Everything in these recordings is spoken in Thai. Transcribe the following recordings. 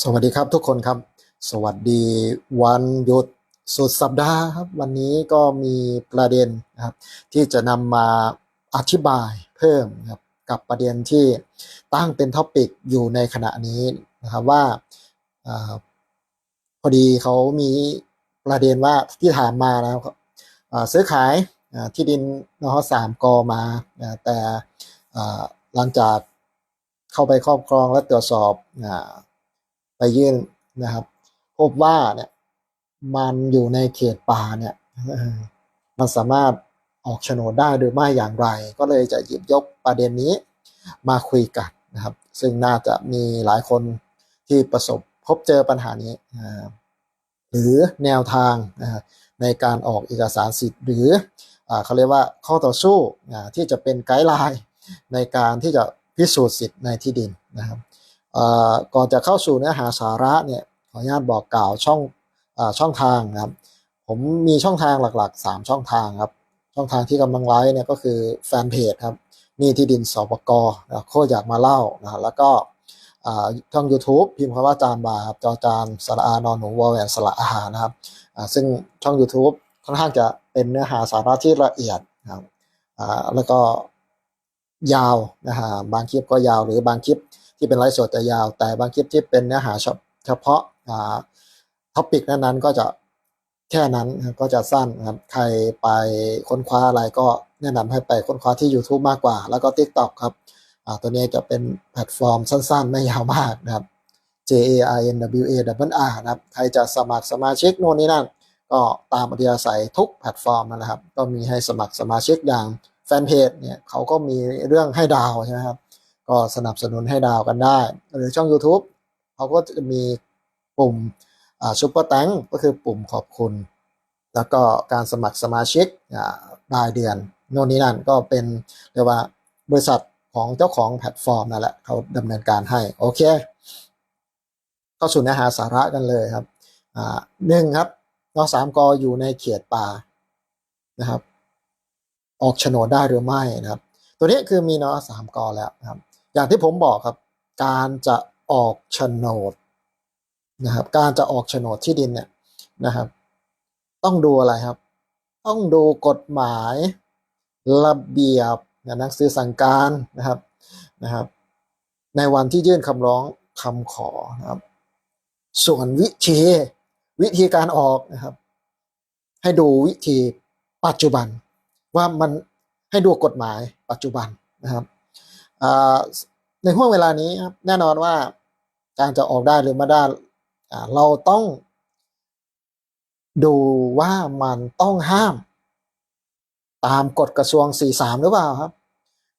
สวัสดีครับทุกคนครับ สวัสดีวันหยุดสุดสัปดาห์ครับวันนี้ก็มีประเด็นนะครับ ที่จะนำมาอธิบายเพิ่มครับกับประเด็นที่ตั้งเป็นท็อปิกอยู่ในขณะนี้นะครับว่าอพอดีเขามีประเด็นว่าที่ถามมานะครับอ่าซื้อขายที่ดินนอสามกอมาแต่หลังจากเข้าไปครอบครองและตรวจสอบ ไปยื่นนะครับ พบว่าเนี่ยมันอยู่ในเขตป่าเนี่ยมันสามารถออกโฉนดได้หรือไม่อย่างไร ก็เลยจะหยิบยกประเด็นนี้มาคุยกันนะครับ ซึ่งน่าจะมีหลายคนที่ประสบพบเจอปัญหานี้ หรือแนวทางในการออกเอกสารสิทธิ์ หรือเขาเรียกว่าข้อต่อสู้ที่จะเป็นไกด์ไลน์ในการที่จะพิสูจน์สิทธิ์ในที่ดินนะครับ ก่อนจะเข้าสู่เนื้อหาสาระเนี่ยขออนุญาตบอกกล่าวช่องอช่องทางนะครับ ผมมีช่องทางหลักๆ 3 ช่องทางครับ ช่องทางที่กำลังไลฟ์เนี่ยก็คือแฟนเพจครับนี่ที่ดินสปกนะโคตรอยากมาเล่านะแล้วก็ช่อง YouTube พิมพ์คำว่าจานบาครับจอจานสระอานอนหนูวอแหวนสระอาหารนะครับซึ่งช่อง YouTube ค่อนข้างจะเป็นเนื้อหาสาระที่ละเอียดนะครับแล้วก็ยาวนะฮะบางคลิปก็ยาวหรือบางคลิป ที่เป็นไลฟ์สดจะยาว แต่บางคลิปที่เป็นเนื้อหาเฉพาะท็อปิกนั้นๆก็จะแค่นั้นก็จะสั้นครับใครไปค้นคว้าอะไรก็แนะนำให้ไปค้นคว้าที่ YouTube มากกว่า แล้วก็ TikTok ครับตัวนี้จะเป็นแพลตฟอร์มสั้นๆ ไม่ยาวมากนะครับ J A I N W A W R นะครับ ใครจะสมัครสมาชิกโน่นนี่นั่น ก็ตามอัธยาศัยทุกแพลตฟอร์มนะครับ ก็มีให้สมัครสมาชิกอย่างแฟนเพจเนี่ยเขาก็มีเรื่องให้ดาวใช่ไหมครับ ก็สนับสนุนให้ดาวกันได้ หรือช่อง YouTube เขาก็จะมีปุ่มซุปเปอร์แตงก็คือปุ่มขอบคุณ แล้วก็การสมัครสมาชิกรายเดือนโน่นนี่นั่นก็เป็นเรียกว่าบริษัทของเจ้าของแพลตฟอร์มนั่นแหละเขาดำเนินการให้ โอเคเข้าสู่เนื้อหาสาระกันเลยครับหนึ่งครับนอสามกอยู่ในเขตป่านะครับ ออกโฉนดได้หรือไม่นะครับ ตัวนี้คือมีนอสามกแล้วนะครับ อย่างที่ผมบอกครับ การจะออกโฉนดนะครับ การจะออกโฉนดที่ดินเนี่ยนะครับ ต้องดูอะไรครับ ต้องดูกฎหมายระเบียบหนังสือสั่งการนะครับนะครับ ในวันที่ยื่นคำร้องคำขอนะครับ ส่วนวิธีวิธีการออกนะครับ ให้ดูวิธีปัจจุบัน ว่ามันให้ดูกฎหมายปัจจุบันนะครับ ในห่วงเวลานี้ครับแน่นอนว่าการจะออกได้หรือไม่ได้เราต้อง ดูว่ามันต้องห้าม ตามกฎกระทรวง 43 หรือเปล่าครับ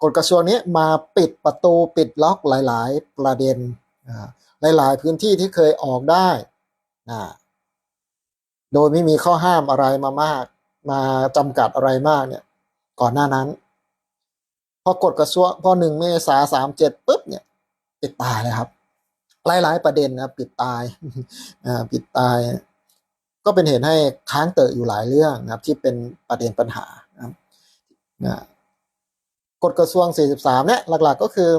กฎกระทรวงนี้มาปิดประตูปิดล็อกหลาย ๆ ประเด็นอ่าหลาย ๆ พื้นที่ที่เคยออกได้โดยไม่มีข้อห้ามอะไรมามาก มาจำกัดอะไรมากเนี่ย ก่อนหน้านั้น พอกฎกระทรวงพอหนึ่งเมษาสามเจ็ดปุ๊บเนี่ยปิดตายเลยครับหลายๆประเด็นนะปิดตายอ่าปิดตาย ก็เป็นเหตุให้ค้างเตอะอยู่หลายเรื่องนะครับ ที่เป็นประเด็นปัญหานะครับกฎกระทรวง 43 เนี่ยหลักๆก็คือ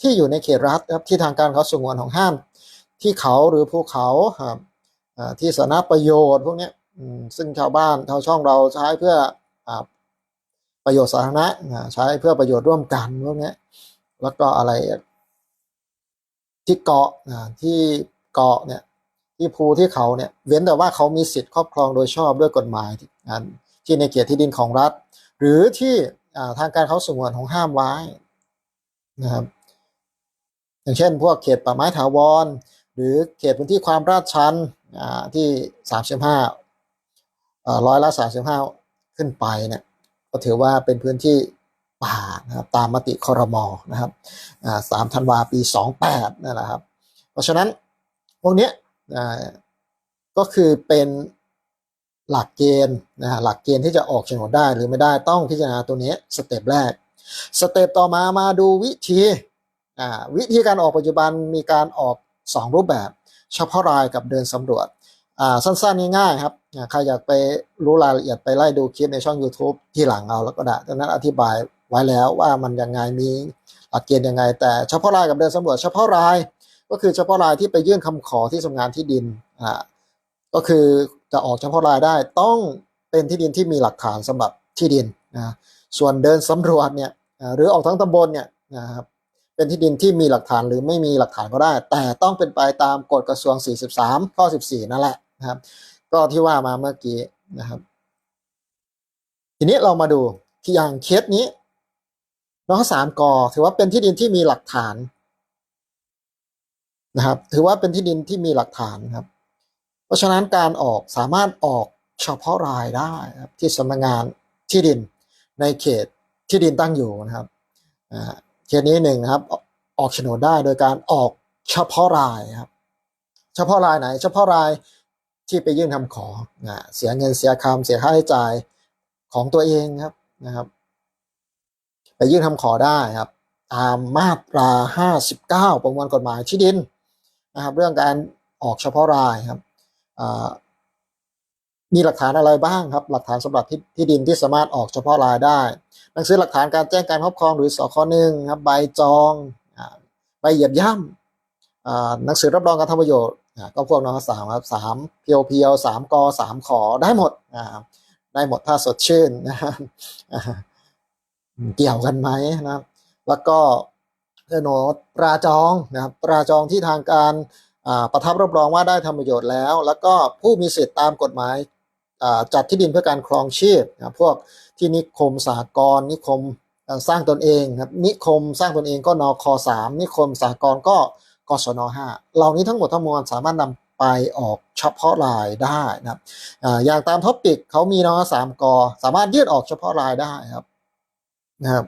ที่อยู่ในเขตรัฐครับที่ทางการเขาสงวนของห้าม ที่เขาหรือภูเขาครับอ่าที่สาธารณประโยชน์พวกเนี้ยซึ่งชาวบ้านชาวช่องเราใช้เพื่อ ประโยชน์สาธารณะใช้เพื่อประโยชน์ร่วมกันพวกนี้แล้วก็อะไรที่เกาะที่เกาะเนี่ยที่ภูที่เขาเนี่ยเว้นแต่ว่าเขามีสิทธิ์ครอบครองโดยชอบด้วยกฎหมายที่ในเขตที่ดินของรัฐ หรือที่ทางการเขาสงวนของห้ามไว้นะครับอย่างเช่น พวกเขตป่าไม้ถาวร หรือเขตพื้นที่ความราดชันอ่าที่ 35อ่าร้อยละ35 ขึ้นไปเนี่ย ก็ถือว่าเป็นพื้นที่ป่านะครับตามมติคอรมอนะครับสามธันวาปี 28นั่นแหละครับ เพราะฉะนั้นพวกนี้ก็คือเป็นหลักเกณฑ์นะฮะหลักเกณฑ์ที่จะออกโฉนดได้หรือไม่ได้ต้องพิจารณาตัวนี้สเต็ปแรก สเต็ปต่อมามาดูวิธีวิธีการออกปัจจุบันมีการออก 2 รูปแบบ เฉพาะรายกับเดินสำรวจ อ่าสั้นๆ ง่ายๆครับใครอยากไปรู้รายละเอียดไปไล่ดูคลิปในช่อง YouTube ที่หลังเอาแล้วก็ได้ดังนั้นอธิบายไว้แล้วว่ามันยังไงมีหลักเกณฑ์ยังไง แต่เฉพาะรายกับเดินสำรวจเฉพาะราย ก็คือเฉพาะรายที่ไปยื่นคำขอที่สำนักงานที่ดินอ่าก็คือจะออกเฉพาะรายได้ต้องเป็นที่ดินที่มีหลักฐานสำหรับที่ดินนะส่วนเดินสำรวจเนี่ยหรือออกทั้งตำบลเนี่ยนะครับเป็นที่ดินที่มีหลักฐานหรือไม่มีหลักฐานก็ได้ แต่ต้องเป็นไปตามกฎกระทรวง 43 ข้อ 14 นั่นแหละ นะครับ ก็ที่ว่ามาเมื่อกี้นะครับ ทีนี้เรามาดูที่อย่างเคสนี้น้องสามกอถือว่าเป็นที่ดินที่มีหลักฐานนะครับ ถือว่าเป็นที่ดินที่มีหลักฐานครับ เพราะฉะนั้นการออกสามารถออกเฉพาะรายได้ครับที่สำนักงานที่ดินในเขตที่ดินตั้งอยู่นะครับเคสนี้หนึ่งครับ ออกโฉนดได้โดยการออกเฉพาะรายครับ เฉพาะรายไหน เฉพาะราย ที่ไปยื่นคำขอนะเสียเงินเสียคำเสียค่าใช้จ่ายของตัวเองครับนะครับ ไปยื่นคำขอได้ครับตามมาตรา 59 ประมวลกฎหมายที่ดินนะครับ เรื่องการออกเฉพาะรายครับมีหลักฐานอะไรบ้างครับ หลักฐานสำหรับที่ที่ดินที่สามารถออกเฉพาะรายได้ หนังสือหลักฐานการแจ้งการครอบครองหรือสคหนึ่งครับใบจองใบเหยียบย่ำหนังสือรับรองการทำประโยชน์ อ่าก็พวกนอสามครับสามเพียวเพียวสามกสามขอได้หมดอ่าได้หมดถ้าสดชื่นนะครับอ่าเกี่ยวกันไหมนะครับแล้วก็โฉนดตราจองนะครับตราจองที่ทางการอ่าประทับรับรองว่าได้ทำประโยชน์แล้ว แล้วก็ผู้มีสิทธิ์ตามกฎหมายอ่าจัดที่ดินเพื่อการครองชีพนะพวกที่นิคมสากรณ์นิคมเอ่อสร้างตนเองครับนิคมสร้างตนเองก็นคสามนิคมสากรณ์ก็ กศนห้าเหล่านี้ทั้งหมดทั้งมวลสามารถนำไปออกเฉพาะรายได้นะครับอย่างตามท็อปิกเขามีนสามกสามารถยืดออกเฉพาะรายได้ครับนะครับ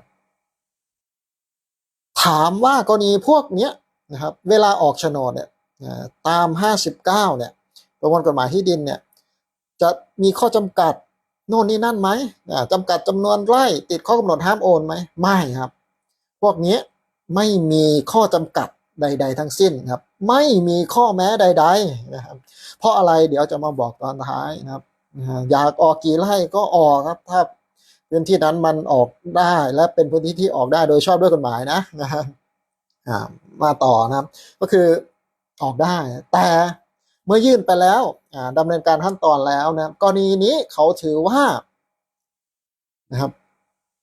ถามว่ากรณีพวกเนี้ยนะครับ เวลาออกโฉนดเนี่ยตาม 59 เนี่ยประมวลกฎหมายที่ดินเนี่ย จะมีข้อจำกัดโน่นนี่นั่นไหมอ่าจำกัดจำนวนไร่ติดข้อกำหนดห้ามโอนไหมไม่ครับ พวกนี้ไม่มีข้อจำกัด ใด ๆ ทั้งสิ้นครับ ไม่มีข้อแม้ใด ๆนะครับ เพราะอะไรเดี๋ยวจะมาบอกตอนท้ายนะครับอยากออกกี่ไร่ก็ออกครับ ถ้าพื้นที่นั้นมันออกได้และเป็นพื้นที่ที่ออกได้โดยชอบด้วยกฎหมายนะนะครับมาต่อนะครับ ก็คือออกได้ แต่เมื่อยื่นไปแล้วอ่าดำเนินการขั้นตอนแล้วนะกรณีนี้เขาถือว่านะครับ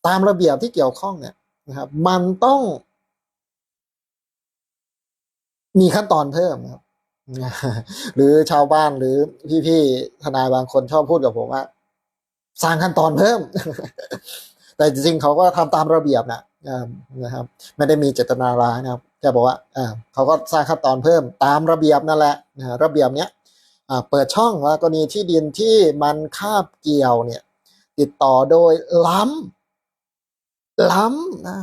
ตามระเบียบที่เกี่ยวข้องเนี่ยนะครับ มันต้อง มีขั้นตอนเพิ่มครับ หรือชาวบ้านหรือพี่ๆทนายบางคนชอบพูดกับผมว่า สร้างขั้นตอนเพิ่ม แต่จริงๆเขาก็ทำตามระเบียบนะนะครับ ไม่ได้มีเจตนาร้ายนะครับแค่บอกว่าอ่าเขาก็สร้างขั้นตอนเพิ่มตามระเบียบนั่นแหละนะระเบียบเนี้ยอ่าเปิดช่องว่ากรณีที่ดินที่มันคาบเกี่ยวเนี่ย ติดต่อโดยล้ำล้ำนะ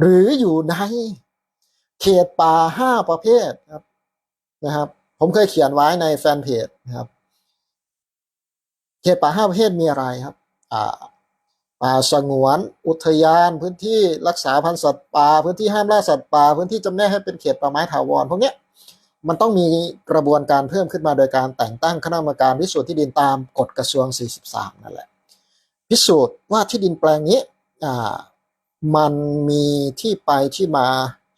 หรืออยู่ใน เขตป่าห้าประเภทครับนะครับ ผมเคยเขียนไว้ในแฟนเพจนะครับ เขตป่าห้าประเภทมีอะไรครับ อ่าป่าสงวน อุทยาน พื้นที่รักษาพันธุ์สัตว์ป่าพื้นที่ห้ามล่าสัตว์ป่าพื้นที่จำแนกให้เป็นเขตป่าไม้ถาวรพวกเนี้ยมันต้องมีกระบวนการเพิ่มขึ้นมาโดยการแต่งตั้งคณะกรรมการพิสูจน์ที่ดินตามกฎกระทรวง 43 นั่นแหละ พิสูจน์ว่าที่ดินแปลงนี้มันมีที่ไปที่มา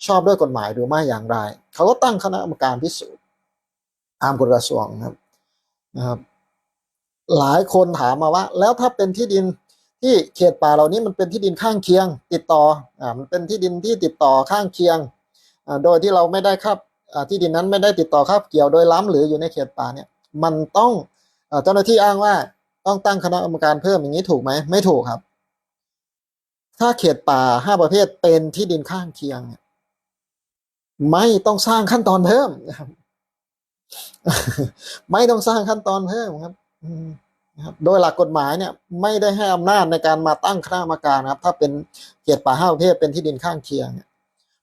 ชอบด้วยกฎหมายหรือไม่อย่างไร เขาก็ตั้งคณะกรรมการพิสูจน์ตามกฎกระทรวงครับนะครับ หลายคนถามมาว่า แล้วถ้าเป็นที่ดินที่เขตป่าเหล่านี้มันเป็นที่ดินข้างเคียง ติดต่ออ่ามันเป็นที่ดินที่ติดต่อข้างเคียงอ่าโดยที่เราไม่ได้ครับอ่าที่ดินนั้นไม่ได้ติดต่อครับเกี่ยวโดยล้ำหรืออยู่ในเขตป่าเนี่ย มันต้องอ่าเจ้าหน้าที่อ้างว่าต้องตั้งคณะกรรมการเพิ่มอย่างนี้ถูกไหมไม่ถูกครับ ถ้าเขตป่าห้าประเภทเป็นที่ดินข้างเคียงเนี่ย ไม่ต้องสร้างขั้นตอนเพิ่มนะครับ ไม่ต้องสร้างขั้นตอนเพิ่มครับนะครับโดยหลักกฎหมายเนี่ย ไม่ได้ให้อำนาจในการมาตั้งคณะกรรมการนะครับ ถ้าเป็นเขตป่าห้าประเภทเป็นที่ดินข้างเคียงเนี่ย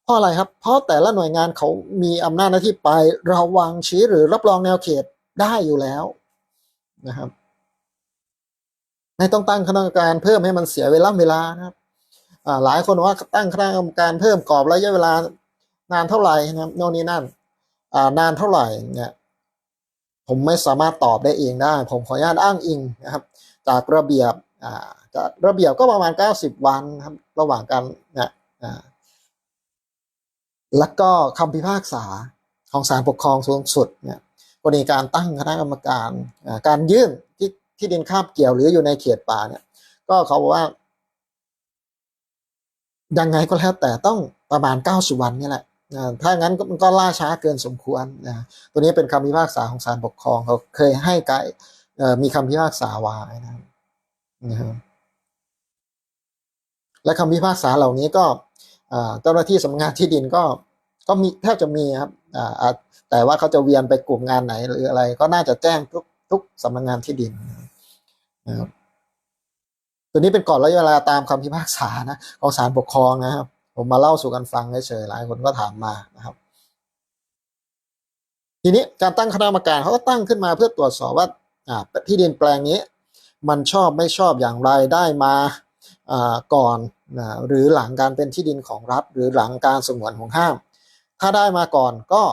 เพราะอะไรครับ เพราะแต่ละหน่วยงานเขามีอำนาจหน้าที่ไประวังชี้หรือรับรองแนวเขตได้อยู่แล้วนะครับ ไม่ต้องตั้งคณะกรรมการเพิ่มให้มันเสียเวลาเวลานะครับหลายคนว่าตั้งคณะกรรมการเพิ่มกรอบระยะเวลา นานเท่าไหร่นะครับโน่นนี่นั่นอ่านานเท่าไหร่เนี่ยผมไม่สามารถตอบได้เองได้ ผมขออนุญาตอ้างอิงนะครับ จากระเบียบอ่าจากระเบียบก็ประมาณ 90 วันครับระหว่างการเนี่ยอ่าแล้วก็คำพิพากษาของศาลปกครองสูงสุดเนี่ยกรณีการตั้งคณะกรรมการการยื่นที่ที่ดินคาบเกี่ยวหรืออยู่ในเขตป่าเนี่ย ก็เขาบอกว่า ยังไงก็แล้วแต่ต้องประมาณ 90 วันนี่แหละ ถ้างั้นมันก็ล่าช้าเกินสมควรนะตัวนี้เป็นคำพิพากษาของศาลปกครองเขาเคยให้ไกด์มีคำพิพากษาไว้นะครับนะครับและคำพิพากษาเหล่านี้ก็เจ้าหน้าที่สำนักงานที่ดินก็ก็มีแทบจะมีครับแต่ว่าเขาจะเวียนไปกลุ่มงานไหนหรืออะไร ก็น่าจะแจ้งทุกทุกสำนักงานที่ดินนะครับตัวนี้เป็นก่อนระยะเวลาตามคำพิพากษานะของศาลปกครองนะครับ ผมมาเล่าสู่กันฟังเฉยๆหลายคนก็ถามมานะครับ ทีนี้การตั้งคณะกรรมการเขาก็ตั้งขึ้นมาเพื่อตรวจสอบว่าที่ดินแปลงนี้ มันชอบไม่ชอบอย่างไรได้มาอ่าก่อนนะหรือหลังการเป็นที่ดินของรัฐ หรือหลังการสงวนของห้าม ถ้าได้มาก่อนก็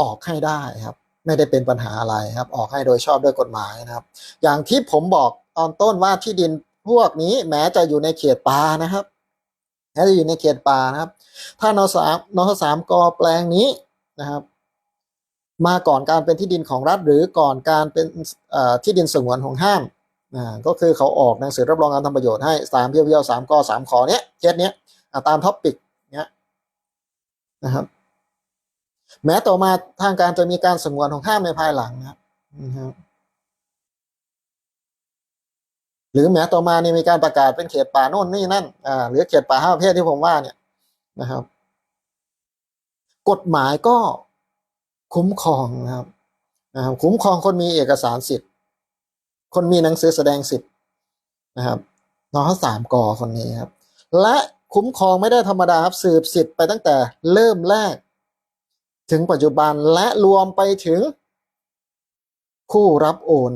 ออกให้ได้ครับ ไม่ได้เป็นปัญหาอะไรครับ ออกให้โดยชอบด้วยกฎหมายนะครับ อย่างที่ผมบอกตอนต้นว่าที่ดินพวกนี้แม้จะอยู่ในเขตป่านะครับ แม้จะอยู่ในเขตป่านะครับ ถ้านสามนสามกอแปลงนี้นะครับ มาก่อนการเป็นที่ดินของรัฐ หรือก่อนการเป็นที่ดินสงวนของห้ามก็คือเขาออกหนังสือรับรองการทำประโยชน์ให้สามเพียวๆสามกอสามขอเนี้ยเคสเนี้ยตามท็อปปิกเนี้ยนะครับ แม้ต่อมาทางการจะมีการสงวนของห้ามในภายหลังนะครับนะครับ หรือแม้ต่อมานี่มีการประกาศเป็นเขตป่าโน่นนี่นั่นอ่าหรือเขตป่าห้าประเภทที่ผมว่าเนี่ยนะครับ กฎหมายก็คุ้มครองนะครับนะครับคุ้มครองคนมีเอกสารสิทธิ์ คนมีหนังสือแสดงสิทธิ์นะครับน้องสามกอคนนี้ครับ และคุ้มครองไม่ได้ธรรมดาครับสืบสิทธิ์ไปตั้งแต่เริ่มแรก ถึงปัจจุบันและรวมไปถึง ผู้รับโอน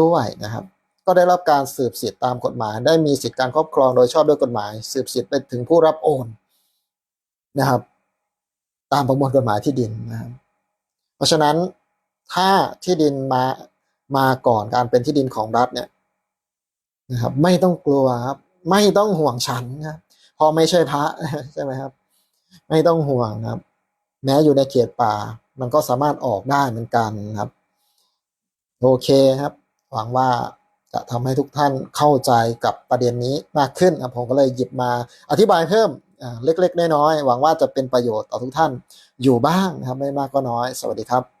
ด้วยนะครับ ก็ได้รับการสืบสิทธิ์ตามกฎหมาย ได้มีสิทธิการครอบครองโดยชอบด้วยกฎหมาย สืบสิทธิ์ไปถึงผู้รับโอนนะครับ ตามประมวลกฎหมายที่ดินนะครับเพราะฉะนั้นถ้าที่ดินมามาก่อนการเป็นที่ดินของรัฐเนี่ยนะครับ ไม่ต้องกลัวครับ ไม่ต้องห่วงฉันครับพอไม่ใช่พระใช่ไหมครับ ไม่ต้องห่วงครับ แม้อยู่ในเขตป่า มันก็สามารถออกได้เหมือนกันครับ โอเคครับ หวังว่า จะทำให้ทุกท่านเข้าใจกับประเด็นนี้มากขึ้นผมก็เลยหยิบมาอธิบายเพิ่มเล็กๆ น้อยๆหวังว่าจะเป็นประโยชน์ต่อทุกท่านอยู่บ้างนะครับไม่มากก็น้อย สวัสดีครับ